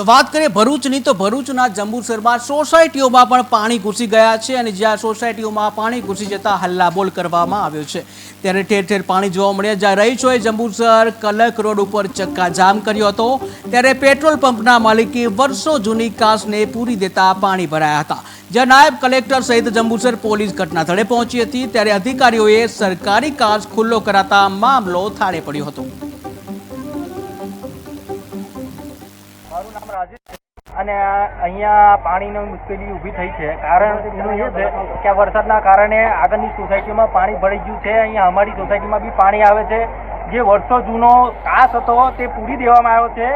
તો વાત કરીએ ભરૂચની, તો ભરૂચના જંબુસરમાં સોસાયટીઓમાં પણ પાણી ઘૂસી ગયા છે અને જ્યાં સોસાયટીઓમાં પાણી ઘૂસી જતા હલ્લાબોલ કરવામાં આવ્યો છે. ત્યારે ઠેર ઠેર પાણી જોવા મળ્યા. જ્યાં રહીશોએ જંબુસર કલક રોડ ઉપર ચક્કાજામ કર્યો હતો, ત્યારે પેટ્રોલ પંપના માલિકે વર્ષો જૂની કાસને પૂરી દેતા પાણી ભરાયા હતા. જ્યાં નાયબ કલેક્ટર સહિત જંબુસર પોલીસ ઘટનાસ્થળે પહોંચી હતી, ત્યારે અધિકારીઓએ સરકારી કાસ ખુલ્લો કરાતા મામલો થાળે પડ્યો હતો. મારું નામ રાજેશ અને અહીંયા પાણીની મુશ્કેલી ઊભી થઈ છે. કારણ એનું એ છે કે વરસાદના કારણે આગળની સોસાયટીમાં પાણી ભરાઈ ગયું છે. અહીંયા અમારી સોસાયટીમાં બી પાણી આવે છે. જે વર્ષો જૂનો કાસ હતો તે પૂરી દેવામાં આવ્યો છે.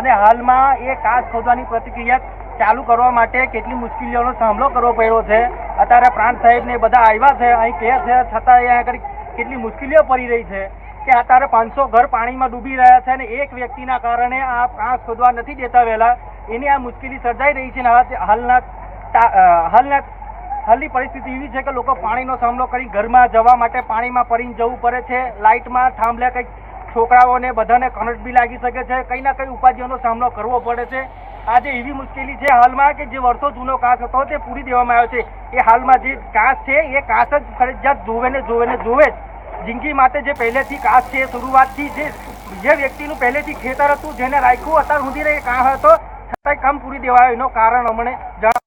અને હાલમાં એ કાસ ખોદવાની પ્રતિક્રિયા ચાલુ કરવા માટે કેટલી મુશ્કેલીઓનો સામનો કરવો પડ્યો છે. અત્યારે પ્રાંત સાહેબને બધા આવ્યા છે, અહીં કહે છે, છતાં અહીંયા આગળ કેટલી મુશ્કેલીઓ પડી રહી છે. કે અત્યારે પાંચસો ઘર પાણીમાં ડૂબી રહ્યા છે અને એક વ્યક્તિના કારણે આ આંખ ખોદવા નથી દેતા વહેલા. એની આ મુશ્કેલી સર્જાઈ રહી છે અને હાલ- હાલના હાલના હાલની પરિસ્થિતિ એવી છે કે લોકો પાણીનો સામનો કરી ઘરમાં જવા માટે પાણીમાં પડીને જવું પડે છે. લાઇટમાં થાંભલે કંઈક છોકરાઓને બધાને કરંટ બી લાગી શકે છે. કંઈ ના કંઈ ઉપાધિઓનો સામનો કરવો પડે છે. આજે એવી મુશ્કેલી છે હાલમાં કે જે વર્ષો જૂનો કાસ હતો તે પૂરી દેવામાં આવ્યો છે. એ હાલમાં જે કાસ છે એ કાસ જ ફરજિયાત જોવે ને જોવે ને જોવે જ. જિંદગી માટે જે પહેલેથી કાચ છે શરૂઆતથી જે જે વ્યક્તિનું પહેલેથી ખેતર હતું, જેને રાખ્યું, અત્યાર સુધી રહી કામ હતો, છતાંય કામ પૂરી દેવાયો. એનો કારણ અમને જાણ